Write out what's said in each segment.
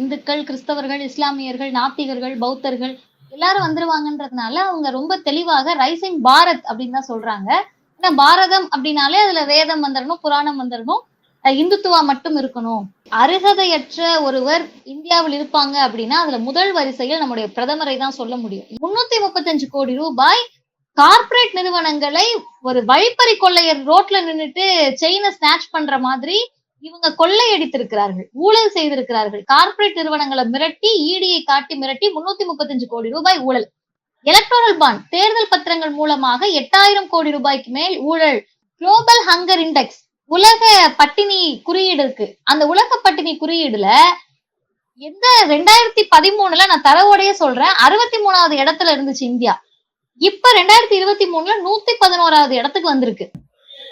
இந்துக்கள் கிறிஸ்தவர்கள் இஸ்லாமியர்கள் நாத்திகர்கள் பௌத்தர்கள் எல்லாரும் வந்துருவாங்கன்றதுனால அவங்க ரொம்ப தெளிவாக ரைசிங் பாரத் அப்படின்னு தான் சொல்றாங்க. ஏன்னா பாரதம் அப்படின்னாலே அதுல வேதம் வந்துடணும் புராணம் வந்துடணும் இந்துத்துவா மட்டும் இருக்கணும். அருகதையற்ற ஒருவர் இந்தியாவில் இருப்பாங்க அப்படின்னா அதுல முதல் வரிசையில் நம்முடைய பிரதமரை தான் சொல்ல முடியும். முன்னூத்தி முப்பத்தஞ்சு கோடி ரூபாய் கார்ப்பரேட் நிறுவனங்களை ஒரு வழிப்பறி கொள்ளையர் ரோட்ல நின்னுட்டு செயினை ஸ்நாச் பண்ற மாதிரி இவங்க கொள்ளையடித்திருக்கிறார்கள் ஊழல் செய்திருக்கிறார்கள். கார்பரேட் நிறுவனங்களை மிரட்டி ஈடியை காட்டி மிரட்டி முன்னூத்தி முப்பத்தஞ்சு கோடி ரூபாய் ஊழல். எலக்ட்ரல் பாண்ட் தேர்தல் பத்திரங்கள் மூலமாக எட்டாயிரம் கோடி ரூபாய்க்கு மேல் ஊழல். குளோபல் ஹங்கர் இண்டெக்ஸ் உலக பட்டினி குறியீடு இருக்கு. அந்த உலக பட்டினி குறியீடுல எந்த ரெண்டாயிரத்தி பதிமூணுல நான் தரவோடைய சொல்றேன் அறுபத்தி மூணாவது இடத்துல இருந்துச்சு இந்தியா. இப்ப ரெண்டாயிரத்தி இருபத்தி மூணுல நூத்தி பதினோராவது இடத்துக்கு வந்திருக்கு.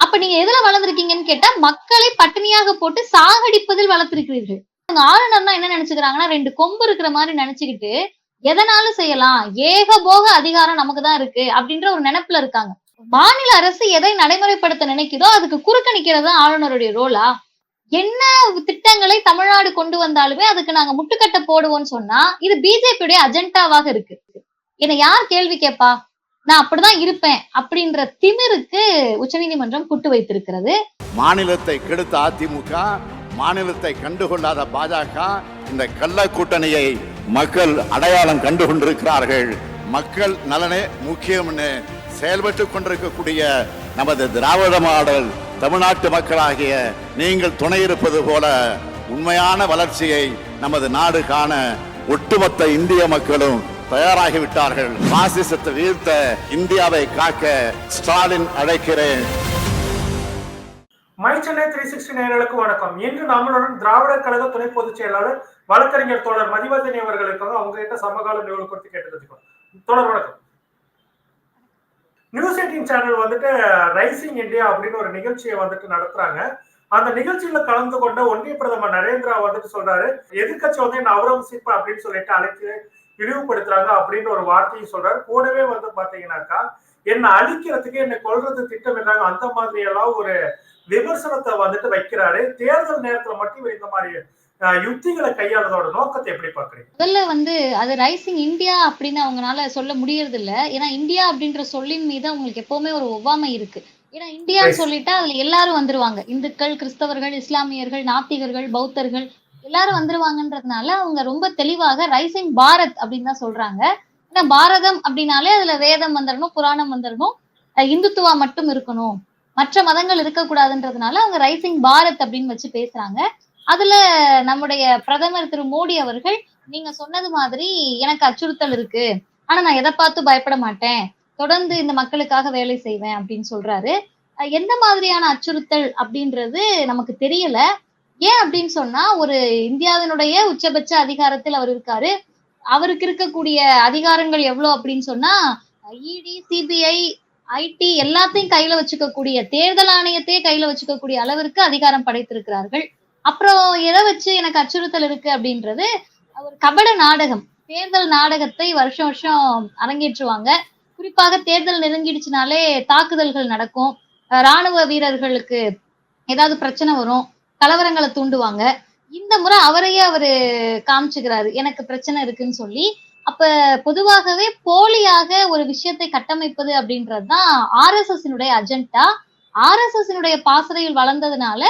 அப்ப நீங்க எதுல வளர்ந்துருக்கீங்கன்னு கேட்டா மக்களை பட்டினியாக போட்டு சாகடிப்பதில் வளர்த்திருக்கிறீர்கள். அவங்க ஆளுநர்னா என்ன நினைச்சுக்கிறாங்கன்னா ரெண்டு கொம்பு இருக்கிற மாதிரி நினைச்சுக்கிட்டு எதனாலும் செய்யலாம். ஏகபோக அதிகாரம் நமக்கு தான் இருக்கு. அப்படின்ற ஒரு நினைப்புல இருக்காங்க. மாநில அரசு எதை நடைமுறைப்படுத்த நினைக்குதோ அதுக்கு குறுக்க நிக்கிறது ஆளுநருடைய ரோலா? என்ன திட்டங்களை தமிழ்நாடு கொண்டு வந்தாலுமே அதுக்கு நாங்க முட்டுக்கட்டை போடுவோம்னு சொன்னா இது பிஜேபியுடைய அஜெண்டாவாக இருக்கு. என்ன யார் கேள்வி கேட்பா? நான் அப்படிதான் இருப்பேன் அப்படின்ற திமிருக்கு உச்சநீதிமன்றம் குட்டு வைத்திருக்கிறது. மாநிலத்தை கெடுத்த அதிமுக மாநிலத்தை கண்டுகொள்ளாத பாஜக இந்த கள்ள கூட்டணியை மக்கள் அடையாளம் கண்டு கொண்டிருக்கிறார்கள் மக்கள் நலனே முக்கியம்னு செயல்பட்டு கொண்டிருக்கக்கூடிய நமது திராவிட மாடல் தமிழ்நாட்டு மக்களாகிய நீங்கள் துணை இருப்பது போல உண்மையான வளர்ச்சியை நமது நாடு காண ஒட்டுமொத்த இந்திய மக்களும் தயாராகிவிட்டார்கள். பாசிசத்தை வீழ்த்த இந்தியாவை காக்க ஸ்டாலின் அழைக்கிறேன். மை சென்னை த்ரீ சிக்ஸ்டி நேயர்களுக்கு வணக்கம். இன்று நம்மளுடன் திராவிட கழக துணை பொதுச் செயலாளர் வழக்கறிஞர் தோழர் மதிவதனி அவர்களுக்காக அவங்க கிட்ட சமகால நிகழ்வு குறித்து கேட்டு தோழர் வணக்கம். நியூஸ் எயிட்டீன் சேனல் வந்துட்டு ரைசிங் இந்தியா அப்படின்னு ஒரு நிகழ்ச்சியை வந்துட்டு நடத்துறாங்க. அந்த நிகழ்ச்சியில கலந்து கொண்ட ஒன்றிய பிரதமர் நரேந்திரா வந்துட்டு சொல்றாரு எதிர்க்கட்சி வந்து என்ன அவுரங்கசீப் அப்படின்னு சொல்லிட்டு அழைத்து இழிவுபடுத்துறாங்க அப்படின்னு ஒரு வார்த்தையும் சொல்றாரு. கூடவே வந்து பாத்தீங்கன்னாக்கா என்னை அழிக்கிறதுக்கு என்னை கொல்றது திட்டமிடுறாங்க அந்த மாதிரி எல்லாம் ஒரு விமர்சனத்தை வந்துட்டு வைக்கிறாரு. தேர்தல் நேரத்துல மட்டும் இந்த மாதிரி யுக்திகளை கையாளதோட நோக்கத்தை எப்படி பாக்குறீங்க முதல்ல வந்து அது ரைசிங் இந்தியா அப்படின்னு அவங்கனால சொல்ல முடியறது இல்ல ஏன்னா இந்தியா அப்படின்ற சொல்லின் மீது அவங்களுக்கு எப்பவுமே ஒரு ஒவ்வாமை இருக்கு. ஏன்னா இந்தியான்னு. சொல்லிட்டா அதுல எல்லாரும் வந்துருவாங்க. இந்துக்கள் கிறிஸ்தவர்கள் இஸ்லாமியர்கள் நாத்திகர்கள் பௌத்தர்கள் எல்லாரும் வந்துருவாங்கன்றதுனால அவங்க ரொம்ப தெளிவாக ரைசிங் பாரத் அப்படின்னு தான் சொல்றாங்க. ஏன்னா பாரதம் அப்படின்னாலே அதுல வேதம் வந்துடணும் புராணம் வந்துடணும் இந்துத்துவா மட்டும் இருக்கணும். மற்ற மதங்கள் இருக்கக்கூடாதுன்றதுனால அவங்க ரைசிங் பாரத் அப்படின்னு வச்சு பேசுறாங்க. அதுல நம்முடைய பிரதமர் திரு மோடி அவர்கள் நீங்க சொன்னது மாதிரி எனக்கு அச்சுறுத்தல் இருக்கு. ஆனா நான் எதை பார்த்து பயப்பட மாட்டேன். தொடர்ந்து இந்த மக்களுக்காக வேலை செய்வேன் அப்படின்னு சொல்றாரு. எந்த மாதிரியான அச்சுறுத்தல் அப்படின்றது நமக்கு தெரியல. ஏன் அப்படின்னு சொன்னா ஒரு இந்தியாவினுடைய உச்சபட்ச அதிகாரத்தில் அவர் இருக்காரு. அவருக்கு இருக்கக்கூடிய அதிகாரங்கள் எவ்வளவு அப்படின்னு சொன்னா இடி சிபிஐ ஐடி எல்லாத்தையும் கையில வச்சுக்கக்கூடிய தேர்தல் ஆணையத்தையே கையில வச்சுக்கக்கூடிய அளவிற்கு அதிகாரம் படைத்திருக்கிறார்கள். அப்புறம் எதை வச்சு எனக்கு அச்சுறுத்தல் இருக்கு அப்படின்றது ஒரு கபட நாடகம் தேர்தல் நாடகத்தை வருஷம் வருஷம் அரங்கேற்றுவாங்க. குறிப்பாக தேர்தல் நெருங்கிடுச்சுனாலே தாக்குதல்கள் நடக்கும். ராணுவ வீரர்களுக்கு ஏதாவது பிரச்சனை வரும். கலவரங்களை தூண்டுவாங்க. இந்த முறை அவரையே அவரு காமிச்சுக்கிறாரு. எனக்கு பிரச்சனை இருக்குன்னு சொல்லி. அப்ப பொதுவாகவே போலியாக ஒரு விஷயத்தை கட்டமைப்பது அப்படின்றதுதான் R S S agenda R S S பாசறையில் வளர்ந்ததுனால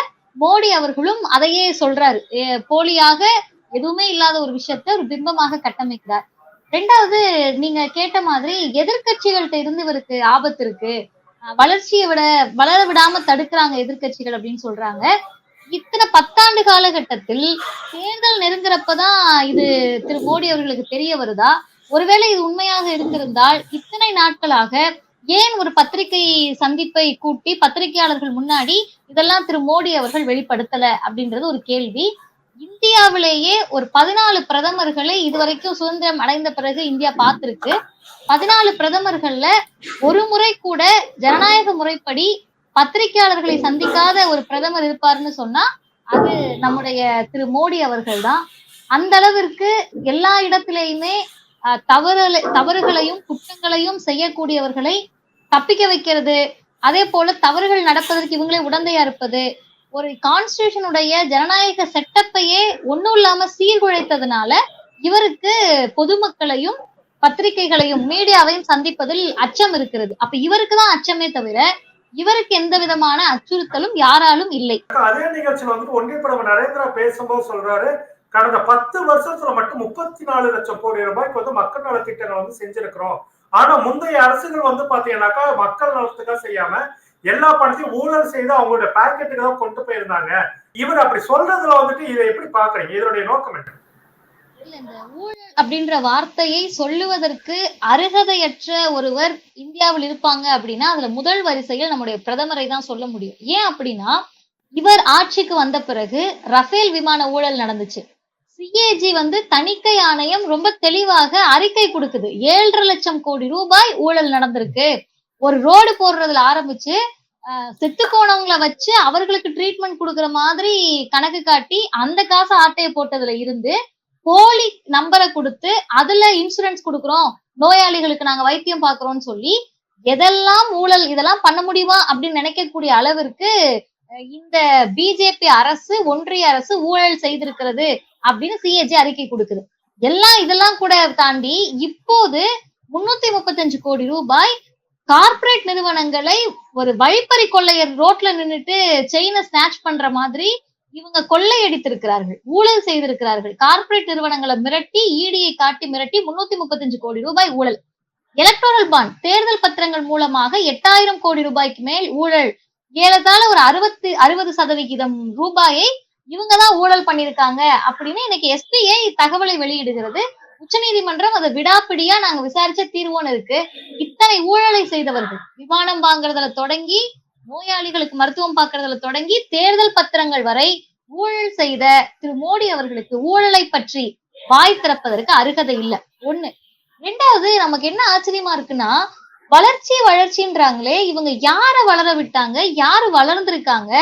மோடி அவர்களும் அதையே சொல்றாரு. போலியாக எதுவுமே இல்லாத ஒரு விஷயத்தை ஒரு பிம்பமாக கட்டமைக்கிறார். ரெண்டாவது நீங்க கேட்ட மாதிரி எதிர்க்கட்சிகள்கிட்ட இருந்து இவருக்கு ஆபத்து இருக்கு. வளர்ச்சியை விட வளர விடாம தடுக்கிறாங்க எதிர்க்கட்சிகள் அப்படின்னு சொல்றாங்க. இத்தனை பத்தாண்டு காலகட்டத்தில் தேர்தல் நெருங்குறப்பதான் இது திரு மோடி அவர்களுக்கு தெரிய வருதா? ஒருவேளை இது உண்மையாக இருந்திருந்தால் இத்தனை நாட்களாக ஏன் ஒரு பத்திரிகை சந்திப்பை கூட்டி பத்திரிகையாளர்கள் முன்னாடி இதெல்லாம் திரு மோடி அவர்கள் வெளிப்படுத்தல அப்படின்றது ஒரு கேள்வி. இந்தியாவிலேயே ஒரு பதினாலு பிரதமர்களை இதுவரைக்கும் சுதந்திரம் அடைந்த பிறகு இந்தியா பார்த்திருக்கு. பதினாலு பிரதமர்கள்ல ஒரு முறை கூட ஜனநாயக முறைப்படி பத்திரிகையாளர்களை சந்திக்காத ஒரு பிரதமர் இருப்பாருன்னு சொன்னா அது நம்முடைய திரு மோடி அவர்கள் தான் அந்த அளவிற்கு எல்லா இடத்திலேயுமே தவறு தவறுகளையும் குற்றங்களையும் செய்யக்கூடியவர்களை தப்பிக்க வைக்கிறது. அதே போல தவறுகள் நடப்பதற்கு இவங்களே உடந்தையா இருப்பது. ஒரு கான்ஸ்டியூஷனுடைய ஜனநாயக செட்டப்பையே ஒண்ணும் இல்லாம சீர்குலைத்ததுனால இவருக்கு பொதுமக்களையும் பத்திரிகைகளையும் மீடியாவையும் சந்திப்பதில் அச்சம் இருக்கிறது. அப்ப இவருக்கு தான் அச்சமே தவிர இவருக்கு எந்த விதமான அச்சுறுத்தலும் யாராலும் இல்லை. அதே நிகழ்ச்சியில வந்துட்டு ஒன்றிய பிரதமர் நரேந்திரா பேசும்போது சொல்றாரு கடந்த பத்து வருஷத்துல மட்டும் முப்பத்தி நாலு லட்சம் கோடி ரூபாய்க்கு வந்து மக்கள் நலத்திட்டங்கள் வந்து செஞ்சிருக்கிறோம். ஆனா முந்தைய அரசுகள் வந்து பாத்தீங்கன்னாக்கா மக்கள் நலத்துக்காக செய்யாம எல்லா பணத்தையும் ஊழல் செய்து அவங்களோட பேக்கெட்டுக்கு தான் கொண்டு போயிருந்தாங்க. இவர் அப்படி சொல்றதுல வந்துட்டு இதை எப்படி பாக்குறீங்க? இதனுடைய நோக்கம் என்ன? அப்படின்ற வார்த்தையை சொல்லுவதற்கு அருகதையற்ற ஒருவர் இந்தியாவில் இருப்பாங்க அப்படின்னா அதுல முதல் வரிசையில் நம்முடைய பிரதமரை தான் சொல்ல முடியும். ஏன் அப்படின்னா இவர் ஆட்சிக்கு வந்த பிறகு ரஃபேல் விமான ஊழல் நடந்துச்சு. சிஏஜி வந்து தணிக்கை ஆணையம் ரொம்ப தெளிவாக அறிக்கை கொடுக்குது. ஏழரை லட்சம் கோடி ரூபாய் ஊழல் நடந்திருக்கு. ஒரு ரோடு போடுறதுல ஆரம்பிச்சு அஹ், செத்து போனவங்களை வச்சு அவர்களுக்கு ட்ரீட்மெண்ட் கொடுக்குற மாதிரி கணக்கு காட்டி அந்த காசு ஆட்டையை போட்டதுல இருந்து போலி நம்பரை கொடுத்து அதுல இன்சூரன்ஸ் கொடுக்குறோம். நோயாளிகளுக்கு நாங்க வைத்தியம் பாக்குறோம்னு சொல்லி எதெல்லாம் ஊழல் இதெல்லாம் பண்ண முடியுமா அப்படின்னு நினைக்கக்கூடிய அளவிற்கு இந்த பிஜேபி அரசு ஒன்றிய அரசு ஊழல் செய்திருக்கிறது அப்படின்னு சிஏஜி அறிக்கை கொடுக்குது. எல்லாம் இதெல்லாம் கூட தாண்டி இப்போது முன்னூத்தி முப்பத்தஞ்சு கோடி ரூபாய் கார்ப்பரேட் நிறுவனங்களை ஒரு வழிப்பறி கொள்ளையர் ரோட்ல நின்னுட்டு செயினை ஸ்நாச் பண்ற மாதிரி இவங்க கொள்ளையடித்திருக்கிறார்கள் ஊழல் செய்திருக்கிறார்கள். கார்ப்பரேட் நிறுவனங்களை மிரட்டி ஈடியை காட்டி மிரட்டி முன்னூத்தி முப்பத்தஞ்சு கோடி ரூபாய் ஊழல். எலக்டோரல் பாண்ட் தேர்தல் பத்திரங்கள் மூலமாக எட்டாயிரம் கோடி ரூபாய்க்கு மேல் ஊழல். ஏறத்தாழ ஒரு அறுபத்தி அறுபது சதவிகிதம் ரூபாயை இவங்கதான் ஊழல் பண்ணிருக்காங்க அப்படின்னு இன்னைக்கு எஸ்பிஐ தகவலை வெளியிடுகிறது. உச்சநீதிமன்றம் அதை விடாப்பிடியா நாங்க விசாரிச்ச தீர்வோன்னு இருக்கு. இத்தனை ஊழலை செய்தவர்கள் விமானம் வாங்குறதுல தொடங்கி நோயாளிகளுக்கு மருத்துவம் பார்க்கறதுல தொடங்கி தேர்தல் பத்திரங்கள் வரை ஊழல் செய்த திரு மோடி அவர்களுக்கு ஊழலை பற்றி வாய் திறப்பதற்கு அருகதை இல்ல. ஒண்ணு. ரெண்டாவது நமக்கு என்ன ஆச்சரியமா இருக்குன்னா வளர்ச்சி வளர்ச்சின்றாங்களே இவங்க யார வளர விட்டாங்க யாரு வளர்ந்திருக்காங்க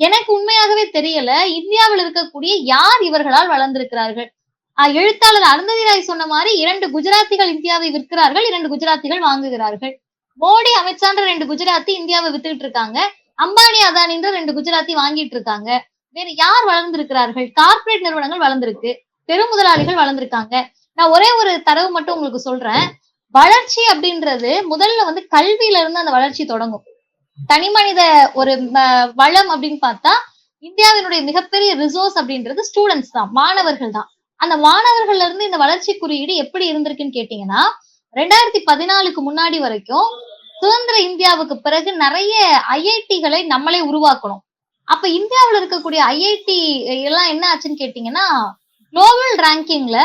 எனக்கு உண்மையாகவே தெரியல இந்தியாவில் இருக்கக்கூடிய யார் இவர்களால் வளர்ந்திருக்கிறார்கள்? ஆஹ் எழுத்தாளர் அருந்ததி ராய் சொன்ன மாதிரி இரண்டு குஜராத்திகள் இந்தியாவை விற்கிறார்கள் இரண்டு குஜராத்திகள் வாங்குகிறார்கள். மோடி அமித்ஷான்ற ரெண்டு குஜராத்தி இந்தியாவை வித்துக்கிட்டு இருக்காங்க. அம்பானி அதானின்ற ரெண்டு குஜராத்தி வாங்கிட்டு இருக்காங்க. வேற யார் வளர்ந்திருக்கிறார்கள்? கார்ப்பரேட் நிறுவனங்கள் வளர்ந்திருக்கு. பெருமுதலாளிகள் வளர்ந்திருக்காங்க. நான் ஒரே ஒரு தரவு மட்டும் உங்களுக்கு சொல்றேன். வளர்ச்சி அப்படின்றது முதல்ல வந்து கல்வியில இருந்து அந்த வளர்ச்சி தொடங்கும். தனி மனித ஒரு வளம் அப்படின்னு பார்த்தா இந்தியாவினுடைய மிகப்பெரிய ரிசோர்ஸ் அப்படின்றது ஸ்டூடெண்ட்ஸ் தான் மாணவர்கள் தான். அந்த மாணவர்கள்ல இருந்து இந்த வளர்ச்சி குறியீடு எப்படி இருந்திருக்குன்னு கேட்டீங்கன்னா ரெண்டாயிரத்தி பதினாலுக்கு முன்னாடி வரைக்கும் சுதந்திர இந்தியாவுக்கு பிறகு நிறைய ஐஐடிகளை நம்மளே உருவாக்கணும். அப்ப இந்தியாவுல இருக்கக்கூடிய ஐஐடி எல்லாம் என்ன ஆச்சுன்னு கேட்டீங்கன்னா குளோபல் ரேங்கிங்ல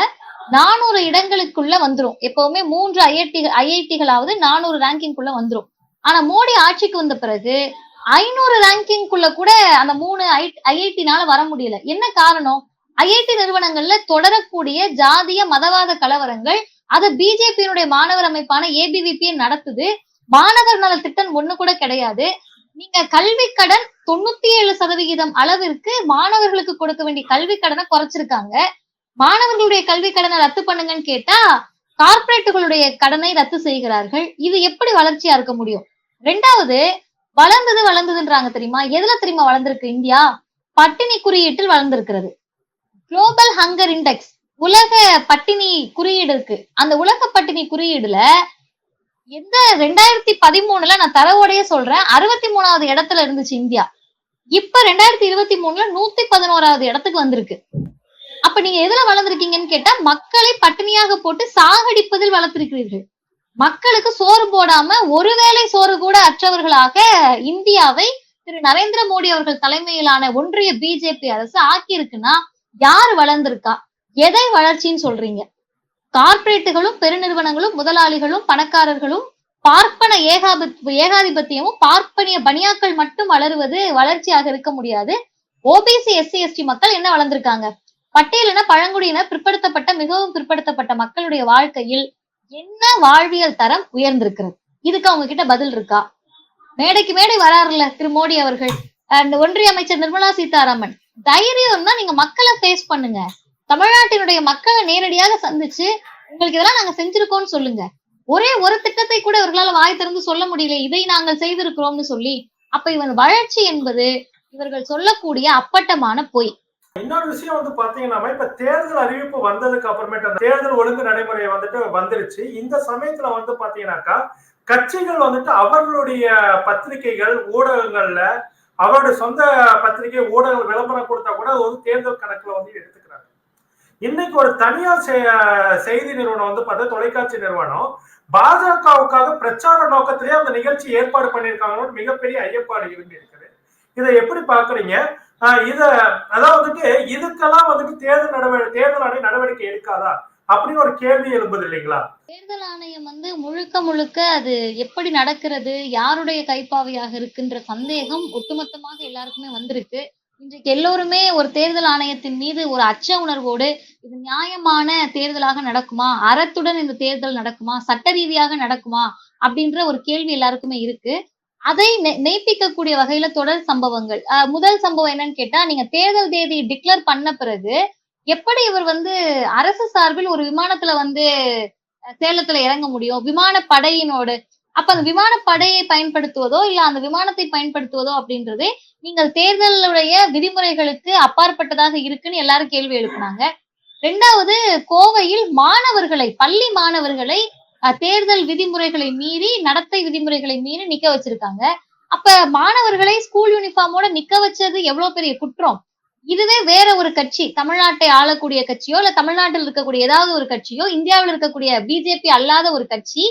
நானூறு இடங்களுக்குள்ள வந்துரும். எப்பவுமே மூன்று ஐஐடி ஐஐடிகளாவது நானூறு ரேங்கிங்குள்ள வந்துரும். ஆனா மோடி ஆட்சிக்கு வந்த பிறகு ஐநூறு ரேங்கிங்குள்ள கூட அந்த மூணு ஐஐடினால வர முடியல. என்ன காரணம்? ஐஐடி நிறுவனங்கள்ல தொடரக்கூடிய ஜாதிய மதவாத கலவரங்கள் அதை பிஜேபியினுடைய மாணவர் அமைப்பான ஏபிவிபி நடத்துது. மாணவர் நல திட்டம் ஒண்ணு கூட கிடையாது. நீங்க கல்வி கடன் தொண்ணூத்தி ஏழு சதவிகிதம் அளவிற்கு மாணவர்களுக்கு கொடுக்க வேண்டிய கல்வி கடனை குறைச்சிருக்காங்க. மாணவர்களுடைய கல்வி கடனை ரத்து பண்ணுங்கன்னு கேட்டா கார்ப்பரேட்டுகளுடைய கடனை ரத்து செய்கிறார்கள். இது எப்படி வளர்ச்சியா இருக்க முடியும்? ரெண்டாவது வளர்ந்தது வளர்ந்ததுன்றாங்க தெரியுமா? எதுல தெரியுமா வளர்ந்திருக்கு? இந்தியா. பட்டினி குறியீட்டில் வளர்ந்திருக்கிறது. குளோபல் ஹங்கர் இண்டெக்ஸ் உலக பட்டினி குறியீடு இருக்கு. அந்த உலக பட்டினி குறியீடுல எந்த ரெண்டாயிரத்தி பதிமூணுல நான் தரவோடைய சொல்றேன். அறுபத்தி மூணாவது இடத்துல இருந்துச்சு இந்தியா. இப்ப ரெண்டாயிரத்தி இருபத்தி மூணுல நூத்தி பதினோராவது இடத்துக்கு வந்திருக்கு. அப்ப நீங்க எதுல வளர்ந்துருக்கீங்கன்னு கேட்டா மக்களை பட்டினியாக போட்டு சாகடிப்பதில் வளர்த்திருக்கிறீர்கள். மக்களுக்கு சோறு போடாம ஒருவேளை சோறு கூட அற்றவர்களாக இந்தியாவை திரு நரேந்திர மோடி அவர்கள் தலைமையிலான ஒன்றிய பிஜேபி அரசு ஆக்கியிருக்குன்னா யார் வளர்ந்திருக்கா? எதை வளர்ச்சின்னு சொல்றீங்க? கார்ப்பரேட்டுகளும் பெருநிறுவனங்களும் முதலாளிகளும் பணக்காரர்களும் பார்ப்பன ஏகாபி ஏகாதிபத்தியமும் பார்ப்பனிய பனியாக்கள் மட்டும் வளருவது வளர்ச்சியாக இருக்க முடியாது. ஓபிசி எஸ்சி எஸ்டி மக்கள் என்ன வளர்ந்திருக்காங்க? பட்டியலின பழங்குடியினர் பிற்படுத்தப்பட்ட மிகவும் பிற்படுத்தப்பட்ட மக்களுடைய வாழ்க்கையில் என்ன வாழ்வியல் தரம் உயர்ந்திருக்கிறது? இதுக்கு அவங்க கிட்ட பதில் இருக்கா? மேடைக்கு மேடை வராருல்ல திரு மோடி அவர்கள். அண்ட் ஒன்றிய அமைச்சர் நிர்மலா சீதாராமன். தைரியம் தான் நீங்க மக்களை ஃபேஸ் பண்ணுங்க. தமிழ்நாட்டினுடைய மக்களை நேரடியாக சந்திச்சு உங்களுக்கு இதெல்லாம் நாங்க செஞ்சிருக்கோம்னு சொல்லுங்க. ஒரே ஒரு திட்டத்தை கூட இவர்களால வாய் திறந்து சொல்ல முடியல. இதை நாங்கள் செய்திருக்கிறோம்னு சொல்லி அப்ப இவன் வளர்ச்சி என்பது இவர்கள் சொல்லக்கூடிய அப்பட்டமான பொய். இன்னொரு விஷயம் வந்து பாத்தீங்கன்னா இப்ப தேர்தல் அறிவிப்பு வந்ததுக்கு அப்புறமேட்டு தேர்தல் ஒழுங்கு நடைமுறை வந்துட்டு வந்துருச்சு. இந்த சமயத்துல வந்து பாத்தீங்கன்னாக்கா கட்சிகள் வந்துட்டு அவர்களுடைய பத்திரிகைகள் ஊடகங்கள்ல அவருடைய சொந்த பத்திரிகை ஊடகங்கள் விளம்பரம் கொடுத்தா கூட அது வந்து தேர்தல் கணக்குல வந்து எடுத்து இன்னைக்கு ஒரு தனியார் செ- செய்தி நிறுவனம் வந்து பார்த்தா தொலைக்காட்சி நிறுவனம். பாஜகவுக்காக பிரச்சார நோக்கத்திலேயே அந்த நிகழ்ச்சி ஏற்பாடு பண்ணியிருக்காங்கன்னு மிகப்பெரிய ஐயப்பாடு இருந்து இருக்குது. இதை எப்படி பாக்குறீங்க ஆஹ் இத அதாவது வந்துட்டு இதுக்கெல்லாம் வந்துட்டு தேர்தல் நடவடிக்கை தேர்தல் ஆணையம் நடவடிக்கை எடுக்காதா? அப்படின்னு ஒரு கேள்வி எழும்புது இல்லைங்களா? தேர்தல் ஆணையம் வந்து முழுக்க முழுக்க அது எப்படி நடக்கிறது? யாருடைய கைப்பாவையாக இருக்குன்ற சந்தேகம் ஒட்டுமொத்தமாக எல்லாருக்குமே வந்திருக்கு. இன்றைக்கு எல்லோருமே ஒரு தேர்தல் ஆணையத்தின் மீது ஒரு அச்ச உணர்வோடு இது நியாயமான தேர்தலாக நடக்குமா? அறத்துடன் இந்த தேர்தல் நடக்குமா? சட்ட ரீதியாக நடக்குமா? அப்படின்ற ஒரு கேள்வி எல்லாருக்குமே இருக்கு. அதை நெ- மெய்ப்பிக்கக்கூடிய வகையில தொடர் சம்பவங்கள். அஹ் முதல் சம்பவம் என்னன்னு கேட்டா நீங்க தேர்தல் தேதி டிக்ளேர் பண்ண பிறகு எப்படி இவர் வந்து அரசு சார்பில் ஒரு விமானத்துல வந்து சேலத்துல இறங்க முடியும்? விமான படையினோடு அப்ப அந்த விமானப்படையை பயன்படுத்துவதோ இல்ல அந்த விமானத்தை பயன்படுத்துவதோ அப்படின்றது நீங்கள் தேர்தலுடைய விதிமுறைகளுக்கு அப்பாற்பட்டதாக இருக்குன்னு எல்லாரும் கேள்வி எழுப்புனாங்க. ரெண்டாவது கோவையில் மாணவர்களை பள்ளி மாணவர்களை அஹ், தேர்தல் விதிமுறைகளை மீறி நடத்தை விதிமுறைகளை மீறி நிக்க வச்சிருக்காங்க. அப்ப மாணவர்களை ஸ்கூல் யூனிஃபார்மோட நிக்க வச்சது எவ்வளவு பெரிய குற்றம்? இதுவே வேற ஒரு கட்சி தமிழ்நாட்டை ஆளக்கூடிய கட்சியோ இல்ல தமிழ்நாட்டில் இருக்கக்கூடிய ஏதாவது ஒரு கட்சியோ இந்தியாவில் இருக்கக்கூடிய பிஜேபி அல்லாத ஒரு கட்சி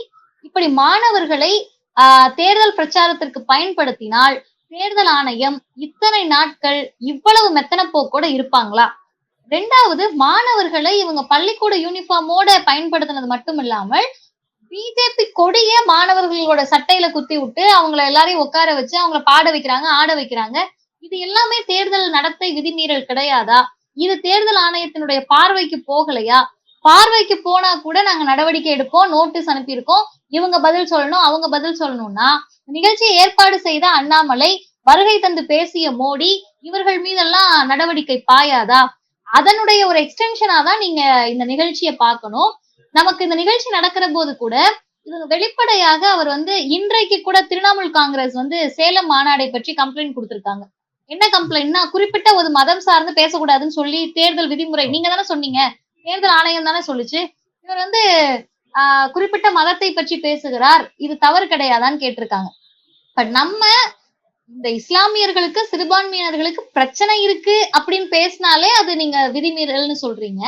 இப்படி மாணவர்களை ஆஹ் தேர்தல் பிரச்சாரத்திற்கு பயன்படுத்தினால் தேர்தல் ஆணையம் இத்தனை நாட்கள் இவ்வளவு மெத்தன போக்கோட இருப்பாங்களா? ரெண்டாவது மாணவர்களை இவங்க பள்ளிக்கூட யூனிஃபார்மோட பயன்படுத்தினது மட்டும் இல்லாமல் பிஜேபி கொடிய மாணவர்களோட சட்டையில குத்தி விட்டு அவங்கள எல்லாரையும் உட்கார வச்சு அவங்கள பாட வைக்கிறாங்க ஆட வைக்கிறாங்க. இது எல்லாமே தேர்தல் நடத்தை விதிமீறல் கிடையாதா? இது தேர்தல் ஆணையத்தினுடைய பார்வைக்கு போகலையா? பார்வைக்கு போனா கூட நாங்க நடவடிக்கை எடுப்போம் நோட்டீஸ் அனுப்பியிருக்கோம். இவங்க பதில் சொல்லணும் அவங்க பதில் சொல்லணும்னா நிகழ்ச்சியை ஏற்பாடு செய்த அண்ணாமலை வருகை தந்து பேசிய மோடி இவர்கள் மீதெல்லாம் நடவடிக்கை பாயாதா? அதனுடைய ஒரு எக்ஸ்டென்ஷனா தான் நீங்க இந்த நிகழ்ச்சியை பார்க்கணும். நமக்கு இந்த நிகழ்ச்சி நடக்கிற போது கூட இது வெளிப்படையாக அவர் வந்து இன்றைக்கு கூட திரிணாமுல் காங்கிரஸ் வந்து சேலம் மாநாடை பற்றி கம்ப்ளைண்ட் கொடுத்திருக்காங்க. என்ன கம்ப்ளைண்ட்னா குறிப்பிட்ட ஒரு மதம் சார்ந்து பேசக்கூடாதுன்னு சொல்லி தேர்தல் விதிமுறை நீங்க தானே சொன்னீங்க. தேர்தல் ஆணையம் தானே சொல்லுச்சு. இவர் வந்து ஆஹ் குறிப்பிட்ட மதத்தை பற்றி பேசுகிறார். இது தவறு கிடையாதான்னு கேட்டிருக்காங்க. பட் நம்ம இந்த இஸ்லாமியர்களுக்கு சிறுபான்மையினர்களுக்கு பிரச்சனை இருக்கு அப்படின்னு பேசினாலே அது நீங்க விதிமீறல்னு சொல்றீங்க.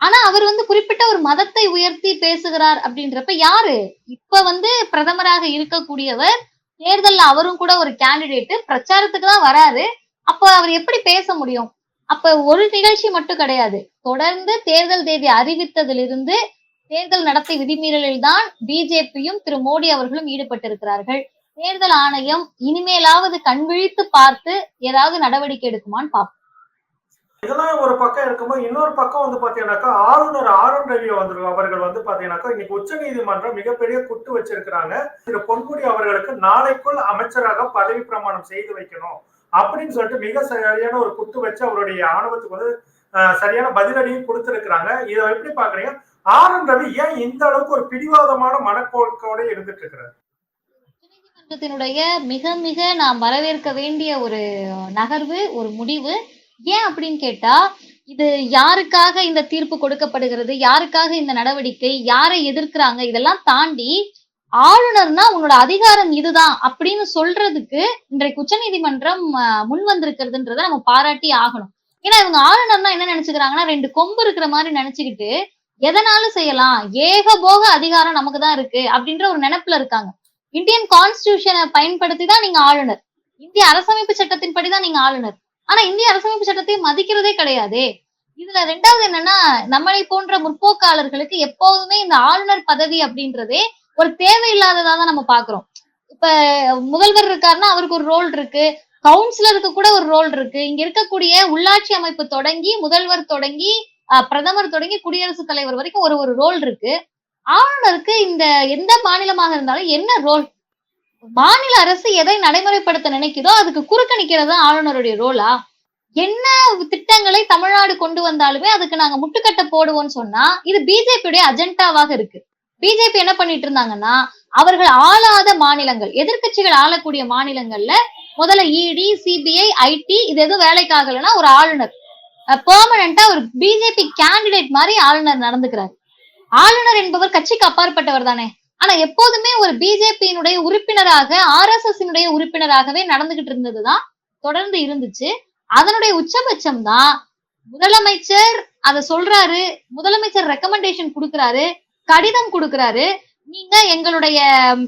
ஆனா அவர் வந்து குறிப்பிட்ட ஒரு மதத்தை உயர்த்தி பேசுகிறார் அப்படின்றப்ப யாரு? இப்ப வந்து பிரதமராக இருக்கக்கூடியவர் தேர்தல்ல அவரும் கூட ஒரு கேண்டிடேட் பிரச்சாரத்துக்கு தான் வராரு. அப்ப அவர் எப்படி பேச முடியும்? அப்ப ஒரு நிகழ்ச்சி மட்டும் கிடையாது. தொடர்ந்து தேர்தல் தேதி அறிவித்ததிலிருந்து தேர்தல் நடத்தை விதிமீறலில் தான் பிஜேபியும் திரு மோடி அவர்களும் ஈடுபட்டிருக்கிறார்கள். தேர்தல் ஆணையம் இனிமேலாவது கண்விழித்து பார்த்து ஏதாவது நடவடிக்கை எடுக்குமான்னு பார்ப்போம் இதெல்லாம் ஒரு பக்கம் இருக்கும்போது இன்னொரு பக்கம் வந்து பாத்தீங்கன்னாக்கா ஆளுநர் ஆர் ரவி வந்து அவர்கள் வந்து பாத்தீங்கன்னாக்கா இன்னைக்கு உச்ச நீதிமன்றம் மிகப்பெரிய குட்டு வச்சிருக்கிறாங்க. திரு பொன்முடி அவர்களுக்கு நாளைக்குள் அமைச்சராக பதவி பிரமாணம் செய்து வைக்கணும் அப்படின்னு சொல்லிட்டு மிக சரியான ஒரு குட்டு வச்சு அவருடைய ஆணவத்துக்கு வந்து சரியான பதிலடியும் கொடுத்திருக்கிறாங்க. இதை எப்படி பாக்குறீங்க ஆனந்த் ரவி ஏன் இந்த அளவுக்கு ஒரு பிடிவாதமான மனப்போக்கோட இருந்துட்டு இருக்கிறார் உச்சநீதிமன்றத்தினுடைய மிக மிக நாம் வரவேற்க வேண்டிய ஒரு நகர்வு ஒரு முடிவு. ஏன் அப்படின்னு கேட்டா இது யாருக்காக இந்த தீர்ப்பு கொடுக்கப்படுகிறது? யாருக்காக இந்த நடவடிக்கை? யாரை எதிர்க்கிறாங்க? இதெல்லாம் தாண்டி ஆளுநர்னா உன்னோட அதிகாரம் இதுதான் அப்படின்னு சொல்றதுக்கு இன்றைக்கு உச்சநீதிமன்றம் ஆஹ், முன் வந்திருக்கிறதுன்றத நம்ம பாராட்டி ஆகணும். ஏன்னா இவங்க ஆளுநர்னா என்ன நினைச்சுக்கிறாங்கன்னா ரெண்டு கொம்பு இருக்கிற மாதிரி நினைச்சுக்கிட்டு எதனாலும் செய்யலாம். ஏகபோக அதிகாரம் நமக்கு தான் இருக்கு. அப்படின்ற ஒரு நினைப்புல இருக்காங்க. இந்தியன் கான்ஸ்டியூஷனை பயன்படுத்தி தான் நீங்க ஆளுநர். இந்திய அரசமைப்பு சட்டத்தின்படி தான் நீங்க ஆளுநர். ஆனா இந்திய அரசமைப்பு சட்டத்தை மதிக்கிறதே கிடையாது. இதுல ரெண்டாவது என்னன்னா நம்மளை போன்ற முற்போக்காளர்களுக்கு எப்போதுமே இந்த ஆளுநர் பதவி அப்படின்றதே ஒரு தேவையில்லாததா தான் நம்ம பாக்குறோம். இப்ப முதல்வர் இருக்காருன்னா அவருக்கு ஒரு ரோல் இருக்கு. கவுன்சிலருக்கு கூட ஒரு ரோல் இருக்கு. இங்க இருக்கக்கூடிய உள்ளாட்சி அமைப்பு தொடங்கி முதல்வர் தொடங்கி அஹ், பிரதமர் தொடங்கி குடியரசுத் தலைவர் வரைக்கும் ஒரு ஒரு ரோல் இருக்கு. ஆளுநருக்கு இந்த எந்த மாநிலமாக இருந்தாலும் என்ன ரோல் மாநில அரசு எதை நடைமுறைப்படுத்த நினைக்குதோ அதுக்கு குறுக்க நிக்கிறது ஆளுநருடைய ரோலா என்ன திட்டங்களை தமிழ்நாடு கொண்டு வந்தாலுமே அதுக்கு நாங்க முட்டுக்கட்டை போடுவோம்னு சொன்னா இது பிஜேபியுடைய அஜெண்டாவாக இருக்கு. பிஜேபி என்ன பண்ணிட்டு இருந்தாங்கன்னா அவர்கள் ஆளாத மாநிலங்கள். எதிர்க்கட்சிகள் ஆளக்கூடிய மாநிலங்கள்ல முதல்ல இடி சிபிஐ ஐடி இது எதுவும் வேலைக்கு ஆகலைன்னா ஒரு ஆளுநர். பெர்மனண்டா ஒரு பிஜேபி கேண்டிடேட் மாதிரி ஆளுநர் நடந்துக்கிறார். ஆளுநர் என்பவர் கட்சிக்கு அப்பாற்பட்டவர் தானே. ஆனா எப்போதுமே ஒரு பிஜேபியினுடைய உறுப்பினராக ஆர் எஸ் எஸ் உறுப்பினராகவே நடந்துகிட்டு இருந்ததுதான் தொடர்ந்து இருந்துச்சு. அதனுடைய உச்சபட்சம் தான் முதலமைச்சர் அதை சொல்றாரு முதலமைச்சர் ரெக்கமெண்டேஷன் கொடுக்கறாரு கடிதம் கொடுக்கறாரு நீங்க எங்களுடைய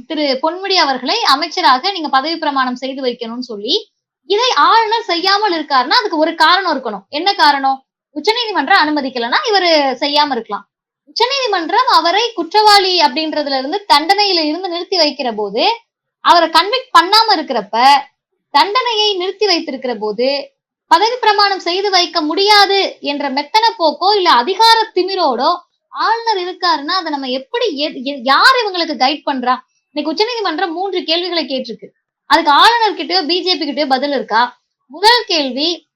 திரு பொன்முடி அவர்களை அமைச்சராக நீங்க பதவி பிரமாணம் செய்து வைக்கணும்னு சொல்லி இதை ஆளுநர் செய்யாமல் இருக்காருன்னா அதுக்கு ஒரு காரணம் இருக்கணும். என்ன காரணம்? உச்சநீதிமன்றம் அனுமதிக்கலைன்னா இவரு செய்யாம இருக்கலாம். உச்சநீதிமன்றம் அவரை குற்றவாளி அப்படின்றதுல இருந்து தண்டனையில இருந்து நிறுத்தி வைக்கிற போது அவரை கன்விக்ட் பண்ணாம இருக்கிறப்ப தண்டனையை நிறுத்தி வைத்திருக்கிற போது பதவி பிரமாணம் செய்து வைக்க முடியாது என்ற மெத்தன போக்கோ இல்ல அதிகார திமிரோடோ ஆளுநர் இருக்காருன்னா அதை நம்ம எப்படி எ- யார் இவங்களுக்கு கைட் பண்றா? இன்னைக்கு உச்சநீதிமன்றம் மூன்று கேள்விகளை கேட்டிருக்கு. அதுக்கு ஆளுநர் கிட்டயோ பிஜேபி கிட்டயோ பதில் இருக்கா? முதல் கேள்வி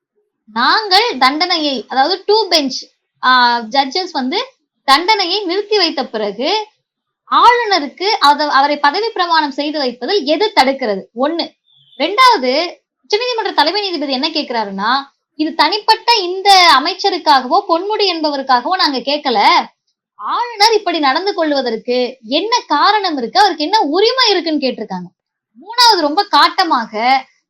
நாங்கள் தண்டனையை அதாவது டூ பெஞ்ச் ஜட்ஜஸ் வந்து தண்டனையை நிறுத்தி வைத்த பிறகு ஆளுநருக்கு அவரை பதவி பிரமாணம் செய்து வைப்பதில் எது தடுக்கிறது? ஒண்ணு. ரெண்டாவது உச்சநீதிமன்ற தலைமை நீதிபதி என்ன கேட்கிறாருன்னா இது தனிப்பட்ட இந்த அமைச்சருக்காகவோ பொன்முடி என்பவருக்காகவோ நாங்க கேட்கல. ஆளுநர் இப்படி நடந்து கொள்வதற்கு என்ன காரணம் இருக்கு? அவருக்கு என்ன உரிமை இருக்குன்னு கேட்டிருக்காங்க. மூணாவது ரொம்ப காட்டமாக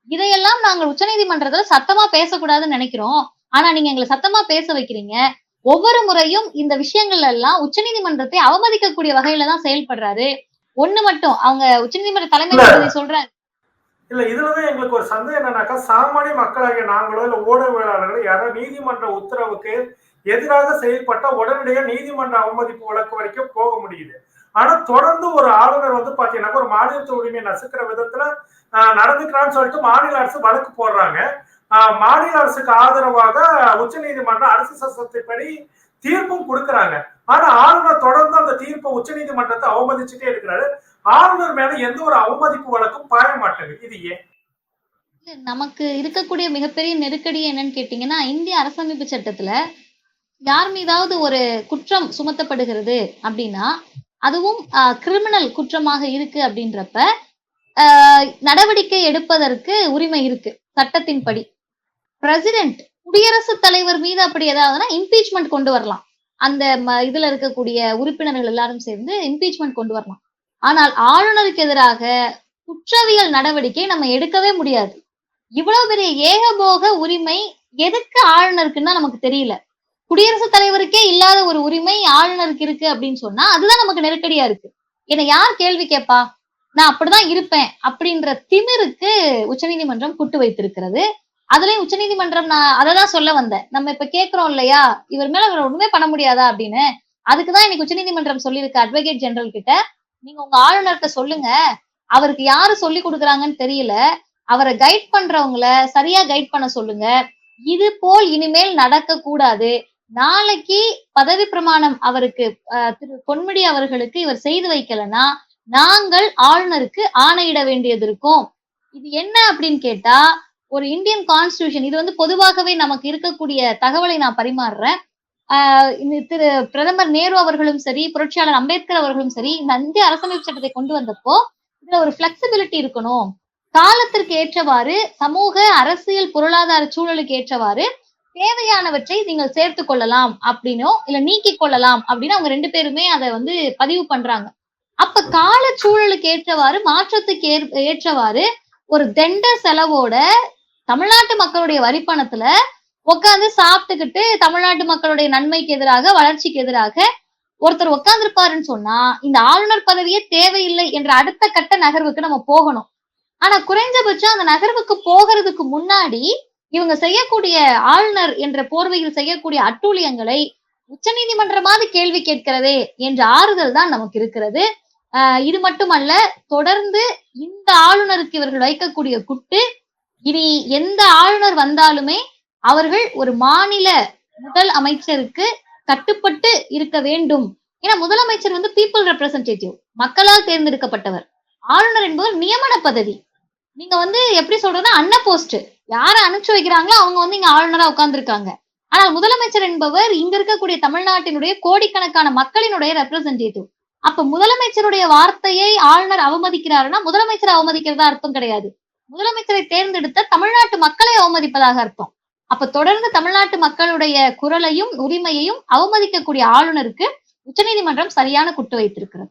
இதையெல்லாம் நாங்கள் உச்சநீதிமன்றத்துல சத்தமா பேசக்கூடாதுன்னு நினைக்கிறோம். ஆனா நீங்க எங்களை சத்தமா பேச வைக்கிறீங்க. ஒவ்வொரு முறையும் இந்த விஷயங்கள் எல்லாம் உச்சநீதிமன்றத்தை அவமதிக்கக்கூடிய வகையில தான் செயல்படுறாரு. ஒண்ணு மட்டும் அவங்க உச்சநீதிமன்ற தலைமை நீதிபதி சொல்றாரு. இல்ல இதுலதான் எங்களுக்கு ஒரு சந்தேகம் என்னன்னாக்கா சாமானிய மக்களாகிய நாங்களோ இல்ல ஊடகவியலாளர்களோ யாரோ நீதிமன்ற உத்தரவுக்கு எதிராக செயல்பட்ட உடனடியாக நீதிமன்ற அவமதிப்பு வழக்கு வரைக்கும் போக முடியுது. ஆனா தொடர்ந்து ஒரு ஆளுநர் வந்து பாத்தீங்கன்னா ஒரு மாநிலத்து உரிமையை நசுக்கிற விதத்துல ஆஹ், நடந்துக்கிறான்னு சொல்லிட்டு மாநில அரசு வழக்கு போடுறாங்க. ஆஹ், மாநில அரசுக்கு ஆதரவாக உச்ச நீதிமன்றம் அரசு சட்டத்தின்படி தீர்ப்பும் கொடுக்கறாங்க. ஆனா ஆளுநர் தொடர்ந்து அந்த தீர்ப்பை உச்ச நீதிமன்றத்தை அவமதிச்சுட்டே இருக்கிறாரு. ஆளுநர் மேல எந்த ஒரு அவமதிப்பு வழக்கும் பாய மாட்டேங்குது. இது ஏன்? நமக்கு இருக்கக்கூடிய மிகப்பெரிய நெருக்கடி என்னன்னு கேட்டீங்கன்னா இந்திய அரசமைப்பு சட்டத்துல யார் மீதாவது ஒரு குற்றம் சுமத்தப்படுகிறது அப்படின்னா அதுவும் கிரிமினல் குற்றமாக இருக்கு அப்படின்றப்ப ஆஹ், நடவடிக்கை எடுப்பதற்கு உரிமை இருக்கு சட்டத்தின்படி. பிரசிடென்ட் குடியரசுத் தலைவர் மீது அப்படி ஏதாவதுன்னா இம்பீச்மெண்ட் கொண்டு வரலாம். அந்த ம- இதுல இருக்கக்கூடிய உறுப்பினர்கள் எல்லாரும் சேர்ந்து இம்பீச்மெண்ட் கொண்டு வரலாம். ஆனால் ஆளுநருக்கு எதிராக குற்றவியல் நடவடிக்கை நம்ம எடுக்கவே முடியாது. இவ்வளவு பெரிய ஏகபோக உரிமை எதுக்கு ஆளுநருக்குன்னா நமக்கு தெரியல. குடியரசுத் தலைவருக்கே இல்லாத ஒரு உரிமை ஆளுநருக்கு இருக்கு அப்படின்னு சொன்னா அதுதான் நமக்கு நெருக்கடியா இருக்கு. என்னை யார் கேள்வி கேட்பா? நான் அப்படிதான் இருப்பேன் அப்படின்ற திமிருக்கு உச்சநீதிமன்றம் குட்டு வைத்திருக்கிறது. அதுலயும் உச்சநீதிமன்றம் நான் அதை தான் சொல்ல வந்தேன். நம்ம இப்ப கேக்குறோம் இல்லையா? இவர் மேல இவர் ஒண்ணுமே பண்ண முடியாதா அப்படின்னு? அதுக்குதான் இன்னைக்கு உச்சநீதிமன்றம் சொல்லியிருக்கு அட்வொகேட் ஜெனரல் கிட்ட. நீங்க உங்க ஆளுநர்கிட்ட சொல்லுங்க. அவருக்கு யாரு சொல்லி கொடுக்குறாங்கன்னு தெரியல. அவரை கைட் பண்றவங்கள சரியா கைட் பண்ண சொல்லுங்க. இது போல் இனிமேல் நடக்க கூடாது நாளைக்கு பதவி பிரமாணம் அவருக்கு திரு பொன்முடி அவர்களுக்கு இவர் செய்து வைக்கலன்னா நாங்கள் ஆளுநருக்கு ஆணையிட வேண்டியது இருக்கும். இது என்ன அப்படின்னு கேட்டா ஒரு இந்தியன் கான்ஸ்டியூஷன் இது வந்து பொதுவாகவே நமக்கு இருக்கக்கூடிய தகவலை நான் பரிமாறுறேன். ஆஹ் இந்த திரு பிரதமர் நேரு அவர்களும் சரி புரட்சியாளர் அம்பேத்கர் அவர்களும் சரி இந்த இந்திய அரசமைப்பு சட்டத்தை கொண்டு வந்தப்போ இதுல ஒரு பிளெக்சிபிலிட்டி இருக்கணும். காலத்திற்கு ஏற்றவாறு சமூக அரசியல் பொருளாதார சூழலுக்கு ஏற்றவாறு தேவையானவற்றை நீங்கள் சேர்த்து கொள்ளலாம் அப்படின்னோ இல்ல நீக்கி கொள்ளலாம் அப்படின்னு அவங்க ரெண்டு பேருமே அதை வந்து பதிவு பண்றாங்க. அப்ப கால சூழலுக்கு ஏற்றவாறு மாற்றத்துக்கு ஏற்- ஏற்றவாறு ஒரு தெண்ட செலவோட தமிழ்நாட்டு மக்களுடைய வரிப்பணத்துல உட்காந்து சாப்பிட்டுக்கிட்டு தமிழ்நாட்டு மக்களுடைய நன்மைக்கு எதிராக வளர்ச்சிக்கு எதிராக ஒருத்தர் உட்காந்துருப்பாருன்னு சொன்னா இந்த ஆளுநர் பதவியே தேவையில்லை என்ற அடுத்த கட்ட நகர்வுக்கு நம்ம போகணும். ஆனா குறைஞ்சபட்சம் அந்த நகர்வுக்கு போகிறதுக்கு முன்னாடி இவங்க செய்யக்கூடிய ஆளுநர் என்ற போர்வையில் செய்யக்கூடிய அட்டூழியங்களை உச்சநீதிமன்றமாவது கேள்வி கேட்கிறதே என்ற ஆறுதல் தான் நமக்கு இருக்கிறது. ஆஹ் இது மட்டுமல்ல தொடர்ந்து இந்த ஆளுநருக்கு இவர்கள் வைக்கக்கூடிய குட்டு இனி எந்த ஆளுநர் வந்தாலுமே அவர்கள் ஒரு மாநில முதல் அமைச்சருக்கு கட்டுப்பட்டு இருக்க வேண்டும். ஏன்னா முதலமைச்சர் வந்து பீப்புள் ரெப்ரசன்டேட்டிவ் மக்களால் தேர்ந்தெடுக்கப்பட்டவர். ஆளுநர் என்பவர் நியமன பதவி. நீங்க வந்து எப்படி சொல்றதுன்னா அன்ன போஸ்ட் யாரை அனுப்பிச்சு வைக்கிறாங்களோ அவங்க வந்து இங்க ஆளுநரா உட்கார்ந்துருக்காங்க. ஆனால் முதலமைச்சர் என்பவர் இங்க இருக்கக்கூடிய தமிழ்நாட்டினுடைய கோடிக்கணக்கான மக்களினுடைய ரெப்ரசன்டேட்டிவ் அப்ப முதலமைச்சருடைய வார்த்தையை ஆளுநர் அவமதிக்கிறாருன்னா முதலமைச்சர் அவமதிக்கிறதா அர்த்தம் கிடையாது. முதலமைச்சரை தேர்ந்தெடுத்த தமிழ்நாட்டு மக்களை அவமதிப்பதாக அர்த்தம். அப்ப தொடர்ந்து தமிழ்நாட்டு மக்களுடைய குரலையும் உரிமையையும் அவமதிக்கக்கூடிய ஆளுநருக்கு உச்சநீதிமன்றம் சரியான குட்டு வைத்திருக்கிறது.